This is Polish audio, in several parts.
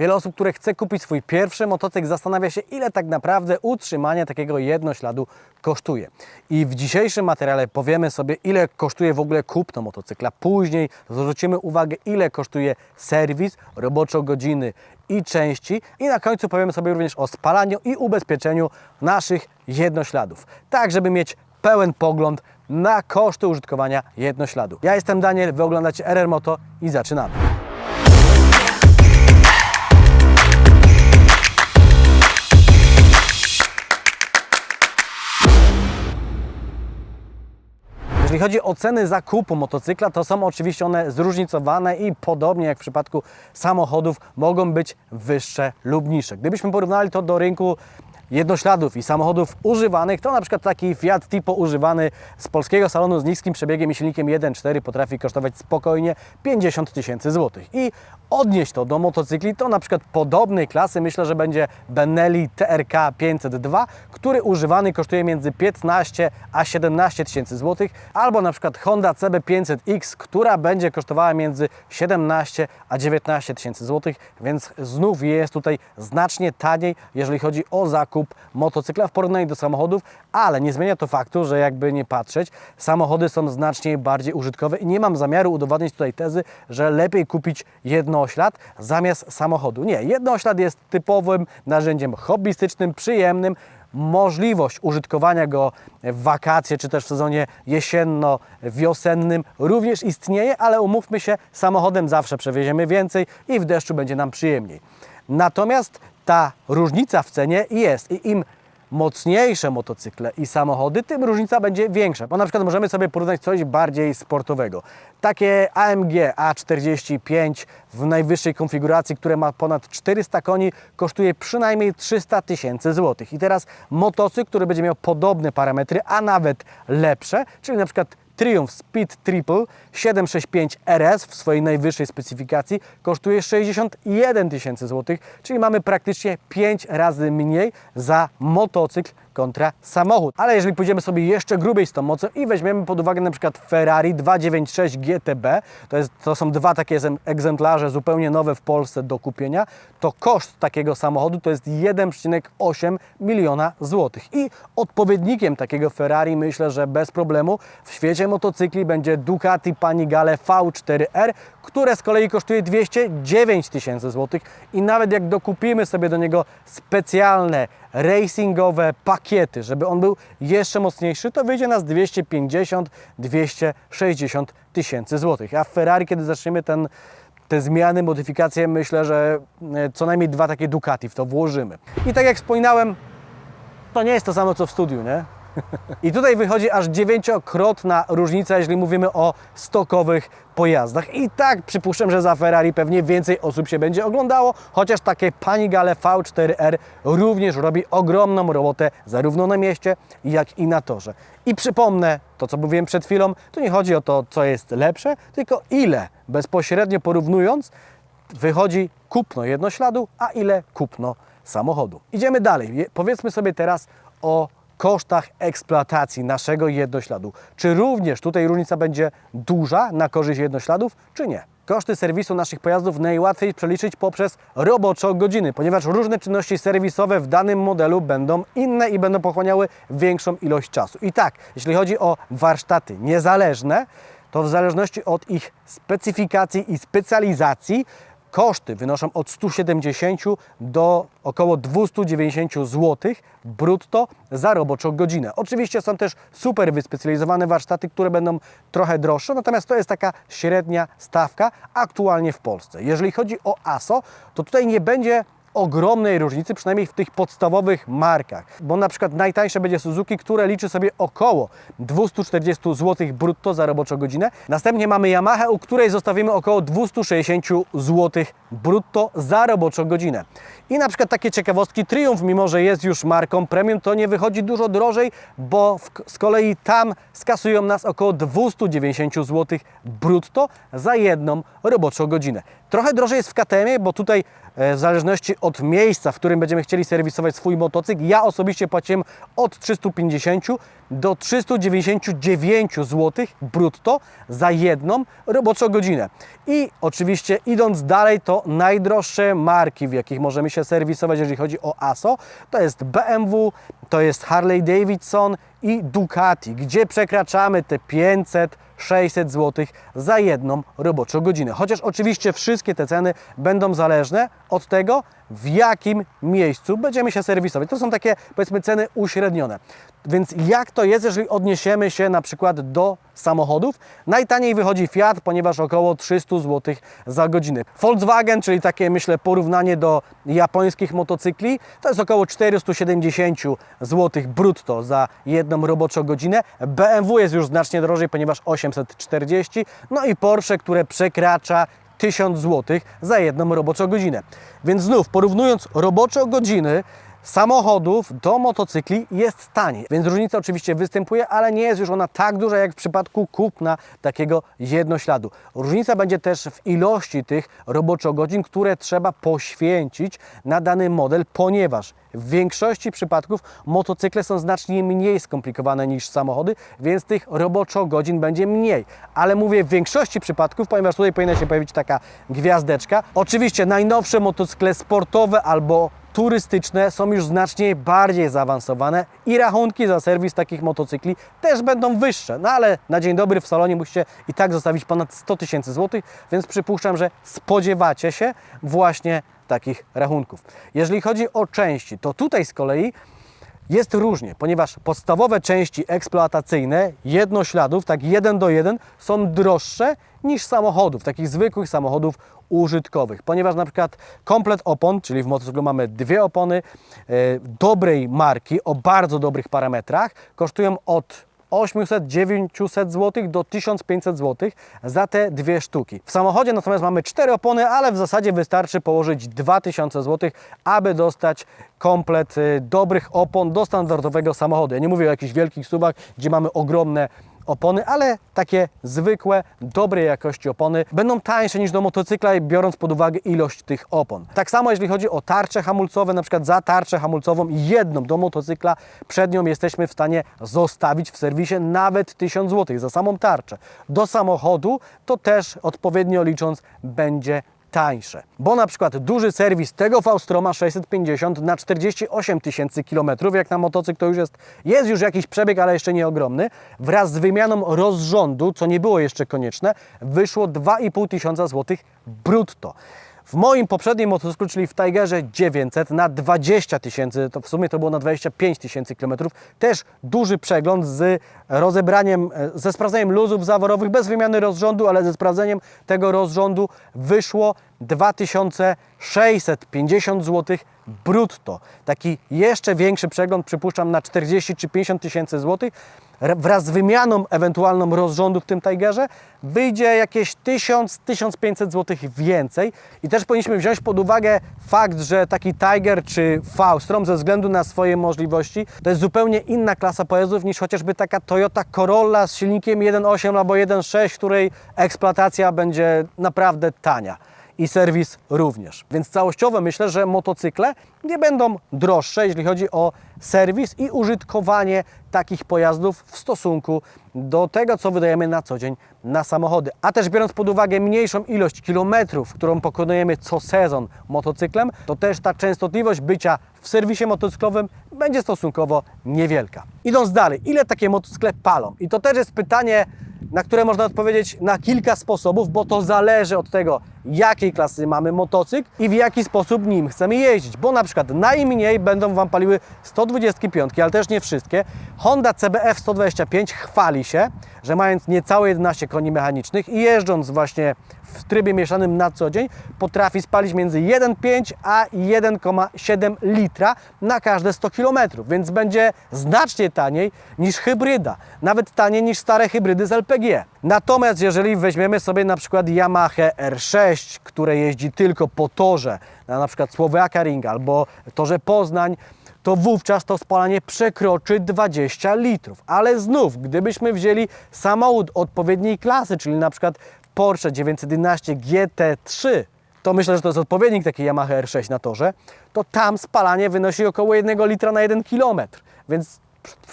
Wiele osób, które chce kupić swój pierwszy motocykl, zastanawia się, ile tak naprawdę utrzymanie takiego jednośladu kosztuje. I w dzisiejszym materiale powiemy sobie, ile kosztuje w ogóle kupno motocykla. Później zwrócimy uwagę, ile kosztuje serwis, roboczo godziny i części. I na końcu powiemy sobie również o spalaniu i ubezpieczeniu naszych jednośladów. Tak, żeby mieć pełen pogląd na koszty użytkowania jednośladu. Ja jestem Daniel, wy oglądacie RR Moto i zaczynamy. Jeżeli chodzi o ceny zakupu motocykla, to są oczywiście one zróżnicowane i podobnie jak w przypadku samochodów mogą być wyższe lub niższe. Gdybyśmy porównali to do rynku jednośladów i samochodów używanych, to na przykład taki Fiat Tipo używany z polskiego salonu z niskim przebiegiem i silnikiem 1.4 potrafi kosztować spokojnie 50 tysięcy złotych. I odnieść to do motocykli, to na przykład podobnej klasy myślę, że będzie Benelli TRK 502, który używany kosztuje między 15 a 17 tysięcy złotych, albo na przykład Honda CB500X, która będzie kosztowała między 17 a 19 tysięcy złotych, więc znów jest tutaj znacznie taniej, jeżeli chodzi o zakup motocykla w porównaniu do samochodów, ale nie zmienia to faktu, że jakby nie patrzeć, samochody są znacznie bardziej użytkowe i nie mam zamiaru udowadniać tutaj tezy, że lepiej kupić jednoślad zamiast samochodu. Nie, jednoślad jest typowym narzędziem hobbystycznym, przyjemnym, możliwość użytkowania go w wakacje czy też w sezonie jesienno-wiosennym również istnieje, ale umówmy się, samochodem zawsze przewieziemy więcej i w deszczu będzie nam przyjemniej. Natomiast ta różnica w cenie jest i im mocniejsze motocykle i samochody, tym różnica będzie większa. Bo na przykład możemy sobie porównać coś bardziej sportowego. Takie AMG A45 w najwyższej konfiguracji, które ma ponad 400 koni, kosztuje przynajmniej 300 tysięcy złotych. I teraz motocykl, który będzie miał podobne parametry, a nawet lepsze, czyli na przykład Triumph Speed Triple 765 RS w swojej najwyższej specyfikacji kosztuje 61 tysięcy złotych, czyli mamy praktycznie 5 razy mniej za motocykl kontra samochód. Ale jeżeli pójdziemy sobie jeszcze grubiej z tą mocą i weźmiemy pod uwagę na przykład Ferrari 296 GTB, to, jest, to są dwa takie zem- egzemplarze zupełnie nowe w Polsce do kupienia, to koszt takiego samochodu to jest 1,8 miliona złotych. I odpowiednikiem takiego Ferrari myślę, że bez problemu w świecie motocykli będzie Ducati Panigale V4R, które z kolei kosztuje 209 tysięcy złotych i nawet jak dokupimy sobie do niego specjalne racingowe pakiety, żeby on był jeszcze mocniejszy, to wyjdzie nas 250-260 tysięcy złotych. A w Ferrari, kiedy zaczniemy ten, te zmiany, modyfikacje, myślę, że e, co najmniej dwa takie Ducati w to włożymy. I tak jak wspominałem, to nie jest to samo co w studiu, nie? I tutaj wychodzi aż dziewięciokrotna różnica, jeżeli mówimy o stokowych pojazdach. I tak przypuszczam, że za Ferrari pewnie więcej osób się będzie oglądało, chociaż takie Panigale V4R również robi ogromną robotę zarówno na mieście, jak i na torze. I przypomnę to, co mówiłem przed chwilą, tu nie chodzi o to, co jest lepsze, tylko ile bezpośrednio porównując wychodzi kupno jednośladu, a ile kupno samochodu. Idziemy dalej. Powiedzmy sobie teraz o kosztach eksploatacji naszego jednośladu. Czy również tutaj różnica będzie duża na korzyść jednośladów, czy nie? Koszty serwisu naszych pojazdów najłatwiej przeliczyć poprzez roboczo godziny, ponieważ różne czynności serwisowe w danym modelu będą inne i będą pochłaniały większą ilość czasu. I tak, jeśli chodzi o warsztaty niezależne, to w zależności od ich specyfikacji i specjalizacji koszty wynoszą od 170 do około 290 zł brutto za roboczą godzinę. Oczywiście są też super wyspecjalizowane warsztaty, które będą trochę droższe, natomiast to jest taka średnia stawka aktualnie w Polsce. Jeżeli chodzi o ASO, to tutaj nie będzie ogromnej różnicy, przynajmniej w tych podstawowych markach. Bo na przykład najtańsze będzie Suzuki, które liczy sobie około 240 zł brutto za roboczą godzinę. Następnie mamy Yamaha, u której zostawimy około 260 zł brutto za roboczą godzinę. I na przykład takie ciekawostki, Triumph, mimo że jest już marką premium, to nie wychodzi dużo drożej, bo w, z kolei tam skasują nas około 290 zł brutto za jedną roboczą godzinę. Trochę drożej jest w KTM-ie, bo tutaj e, w zależności od miejsca, w którym będziemy chcieli serwisować swój motocykl, ja osobiście płaciłem od 350 do 399 zł brutto za jedną roboczą godzinę. I oczywiście idąc dalej, to najdroższe marki, w jakich możemy się serwisować, jeżeli chodzi o ASO, to jest BMW, to jest Harley Davidson i Ducati, gdzie przekraczamy te 500 600 zł za jedną roboczą godzinę. Chociaż oczywiście wszystkie te ceny będą zależne od tego, w jakim miejscu będziemy się serwisować. To są takie, powiedzmy, ceny uśrednione. Więc jak to jest, jeżeli odniesiemy się na przykład do samochodów? Najtaniej wychodzi Fiat, ponieważ około 300 zł za godzinę. Volkswagen, czyli takie, myślę, porównanie do japońskich motocykli, to jest około 470 zł brutto za jedną roboczą godzinę. BMW jest już znacznie drożej, ponieważ 840. No i Porsche, które przekracza 1000 zł za jedną roboczą godzinę. Więc znów porównując robocze godziny samochodów do motocykli jest taniej. Więc różnica oczywiście występuje, ale nie jest już ona tak duża jak w przypadku kupna takiego jednośladu. Różnica będzie też w ilości tych roboczogodzin, które trzeba poświęcić na dany model, ponieważ w większości przypadków motocykle są znacznie mniej skomplikowane niż samochody, więc tych roboczo-godzin będzie mniej. Ale mówię w większości przypadków, ponieważ tutaj powinna się pojawić taka gwiazdeczka. Oczywiście najnowsze motocykle sportowe albo turystyczne są już znacznie bardziej zaawansowane i rachunki za serwis takich motocykli też będą wyższe. No ale na dzień dobry w salonie musicie i tak zostawić ponad 100 tysięcy złotych, więc przypuszczam, że spodziewacie się właśnie takich rachunków. Jeżeli chodzi o części, to tutaj z kolei jest różnie, ponieważ podstawowe części eksploatacyjne jednośladów, tak jeden do jeden, są droższe niż samochodów, takich zwykłych samochodów użytkowych, ponieważ na przykład komplet opon, czyli w motocyklu mamy dwie opony e, dobrej marki, o bardzo dobrych parametrach, kosztują od 800-900 zł do 1500 zł za te dwie sztuki. W samochodzie natomiast mamy cztery opony, ale w zasadzie wystarczy położyć 2000 zł, aby dostać komplet y, dobrych opon do standardowego samochodu. Ja nie mówię o jakichś wielkich subach, gdzie mamy ogromne opony, ale takie zwykłe, dobrej jakości opony będą tańsze niż do motocykla, biorąc pod uwagę ilość tych opon. Tak samo jeżeli chodzi o tarcze hamulcowe, na przykład za tarczę hamulcową jedną do motocykla, przednią jesteśmy w stanie zostawić w serwisie nawet 1000 zł za samą tarczę. Do samochodu to też odpowiednio licząc będzie tańsze. Bo na przykład duży serwis tego V-Stroma 650 na 48 tysięcy kilometrów, jak na motocykl to już jest, jest już jakiś przebieg, ale jeszcze nie ogromny, wraz z wymianą rozrządu, co nie było jeszcze konieczne, wyszło 2,5 tysiąca złotych brutto. W moim poprzednim motocyklu, czyli w Tigerze 900 na 20 tysięcy, to w sumie to było na 25 tysięcy kilometrów, też duży przegląd z rozebraniem, e, ze sprawdzeniem luzów zaworowych, bez wymiany rozrządu, ale ze sprawdzeniem tego rozrządu wyszło 2650 zł brutto. Taki jeszcze większy przegląd, przypuszczam, na 40 czy 50 tysięcy złotych. Wraz z wymianą ewentualną rozrządu w tym Tigerze wyjdzie jakieś 1000-1500 zł więcej. I też powinniśmy wziąć pod uwagę fakt, że taki Tiger czy V-Strom ze względu na swoje możliwości to jest zupełnie inna klasa pojazdów niż chociażby taka Toyota Corolla z silnikiem 1.8 albo 1.6, której eksploatacja będzie naprawdę tania i serwis również. Więc całościowo myślę, że motocykle nie będą droższe, jeśli chodzi o serwis i użytkowanie takich pojazdów w stosunku do tego, co wydajemy na co dzień na samochody. A też biorąc pod uwagę mniejszą ilość kilometrów, którą pokonujemy co sezon motocyklem, to też ta częstotliwość bycia w serwisie motocyklowym będzie stosunkowo niewielka. Idąc dalej, ile takie motocykle palą? I to też jest pytanie, na które można odpowiedzieć na kilka sposobów, bo to zależy od tego, jakiej klasy mamy motocykl i w jaki sposób nim chcemy jeździć. Bo na przykład najmniej będą Wam paliły 125, ale też nie wszystkie. Honda CBF 125 chwali się, że mając niecałe 11 koni mechanicznych i jeżdżąc właśnie w trybie mieszanym na co dzień, potrafi spalić między 1,5 a 1,7 litra na każde 100 km, więc będzie znacznie taniej niż hybryda, nawet taniej niż stare hybrydy z LPG. Natomiast jeżeli weźmiemy sobie na przykład Yamaha R6, które jeździ tylko po torze, na, przykład Słowiaka Ring albo torze Poznań, to wówczas to spalanie przekroczy 20 litrów. Ale znów, gdybyśmy wzięli samochód odpowiedniej klasy, czyli na przykład Porsche 911 GT3, to myślę, że to jest odpowiednik takiej Yamaha R6 na torze, to tam spalanie wynosi około 1 litra na 1 kilometr, więc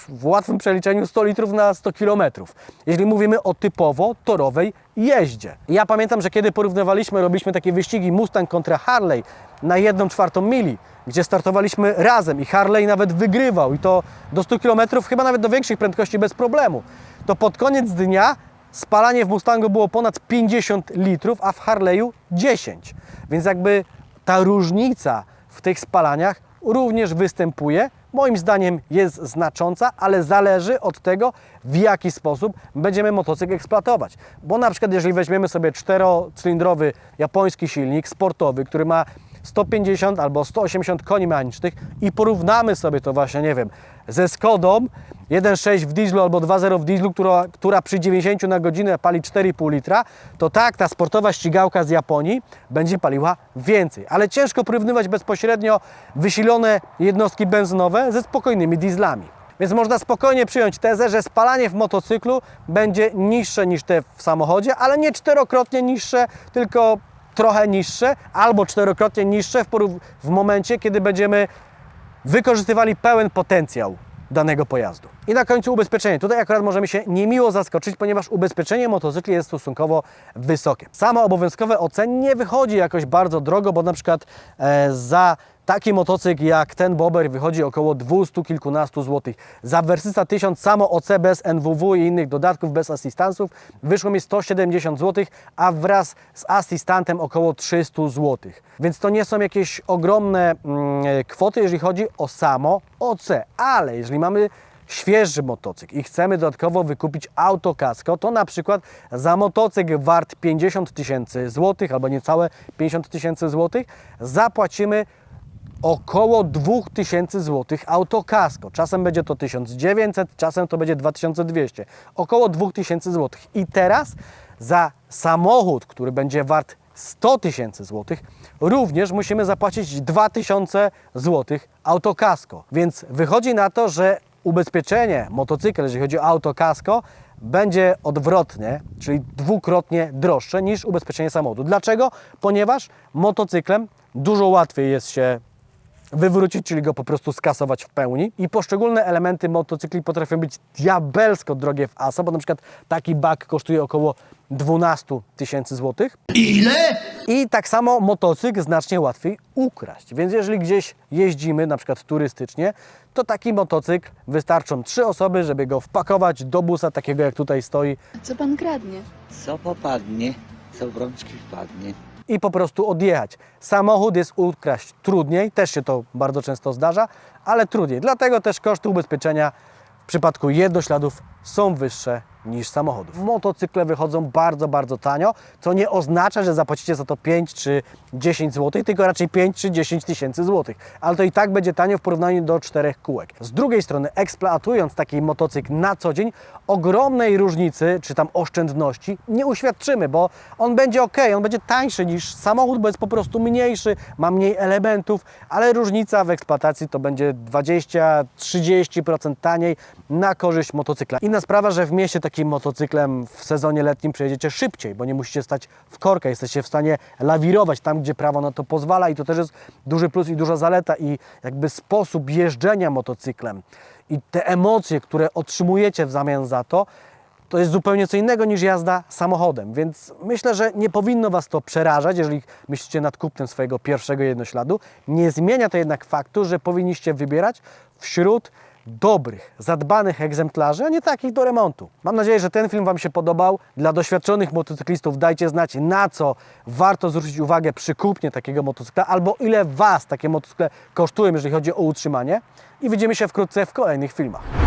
w łatwym przeliczeniu 100 litrów na 100 kilometrów. Jeżeli mówimy o typowo torowej jeździe. Ja pamiętam, że kiedy porównywaliśmy, robiliśmy takie wyścigi Mustang kontra Harley na 1 czwartą mili, gdzie startowaliśmy razem i Harley nawet wygrywał i to do 100 km, chyba nawet do większych prędkości bez problemu. To pod koniec dnia spalanie w Mustangu było ponad 50 litrów, a w Harley'u 10. Więc jakby ta różnica w tych spalaniach również występuje. Moim zdaniem jest znacząca, ale zależy od tego, w jaki sposób będziemy motocykl eksploatować. Bo na przykład jeżeli weźmiemy sobie czterocylindrowy japoński silnik sportowy, który ma 150 albo 180 koni mechanicznych i porównamy sobie to właśnie, nie wiem, ze Skodą 1.6 w dieslu albo 2.0 w dieslu, która, która przy 90 na godzinę pali 4,5 litra, to tak, ta sportowa ścigałka z Japonii będzie paliła więcej. Ale ciężko porównywać bezpośrednio wysilone jednostki benzynowe ze spokojnymi dieslami. Więc można spokojnie przyjąć tezę, że spalanie w motocyklu będzie niższe niż te w samochodzie, ale nie czterokrotnie niższe, tylko trochę niższe, albo czterokrotnie niższe w, w momencie, kiedy będziemy wykorzystywali pełen potencjał danego pojazdu. I na końcu ubezpieczenie. Tutaj akurat możemy się niemiło zaskoczyć, ponieważ ubezpieczenie motocykli jest stosunkowo wysokie. Samo obowiązkowe OC nie wychodzi jakoś bardzo drogo, bo na przykład e, za taki motocykl jak ten Bober wychodzi około 200 kilkunastu złotych. Za Versysa 1000 samo OC bez NWW i innych dodatków, bez asystansów wyszło mi 170 zł, a wraz z asystantem około 300 zł. Więc to nie są jakieś ogromne mm, kwoty, jeżeli chodzi o samo OC, ale jeżeli mamy świeży motocykl i chcemy dodatkowo wykupić autokasko, to na przykład za motocykl wart 50 tysięcy złotych albo niecałe 50 tysięcy złotych zapłacimy około 2000 zł autokasko. Czasem będzie to 1900, czasem to będzie 2200. Około 2000 zł. I teraz za samochód, który będzie wart 100 tysięcy złotych, również musimy zapłacić 2000 złotych autokasko. Więc wychodzi na to, że ubezpieczenie motocykla, jeżeli chodzi o autokasko, będzie odwrotnie, czyli dwukrotnie droższe niż ubezpieczenie samochodu. Dlaczego? Ponieważ motocyklem dużo łatwiej jest się wywrócić, czyli go po prostu skasować w pełni. I poszczególne elementy motocykli potrafią być diabelsko drogie w ASO, bo na przykład taki bak kosztuje około 12 tysięcy złotych. Ile? I tak samo motocykl znacznie łatwiej ukraść. Więc jeżeli gdzieś jeździmy, na przykład turystycznie, to taki motocykl wystarczą trzy osoby, żeby go wpakować do busa takiego jak tutaj stoi Co pan kradnie? Co popadnie, co w rączki wpadnie. i po prostu odjechać. Samochód jest ukraść trudniej, też się to bardzo często zdarza, ale trudniej. Dlatego też koszty ubezpieczenia w przypadku jednośladów są wyższe niż samochodów. Motocykle wychodzą bardzo, bardzo tanio, co nie oznacza, że zapłacicie za to 5 czy 10 zł, tylko raczej 5 czy 10 tysięcy złotych. Ale to i tak będzie tanio w porównaniu do czterech kółek. Z drugiej strony, eksploatując taki motocykl na co dzień, ogromnej różnicy, czy tam oszczędności nie uświadczymy, bo on będzie ok, on będzie tańszy niż samochód, bo jest po prostu mniejszy, ma mniej elementów, ale różnica w eksploatacji to będzie 20-30% taniej na korzyść motocykla. Inna sprawa, że w mieście takim motocyklem w sezonie letnim przejedziecie szybciej, bo nie musicie stać w korkach, jesteście w stanie lawirować tam, gdzie prawo na to pozwala i to też jest duży plus i duża zaleta i jakby sposób jeżdżenia motocyklem. I te emocje, które otrzymujecie w zamian za to, to jest zupełnie co innego niż jazda samochodem, więc myślę, że nie powinno Was to przerażać, jeżeli myślicie nad kupnem swojego pierwszego jednośladu. Nie zmienia to jednak faktu, że powinniście wybierać wśród dobrych, zadbanych egzemplarzy, a nie takich do remontu. Mam nadzieję, że ten film Wam się podobał. Dla doświadczonych motocyklistów dajcie znać, na co warto zwrócić uwagę przy kupnie takiego motocykla, albo ile Was takie motocykle kosztują, jeżeli chodzi o utrzymanie. I widzimy się wkrótce w kolejnych filmach.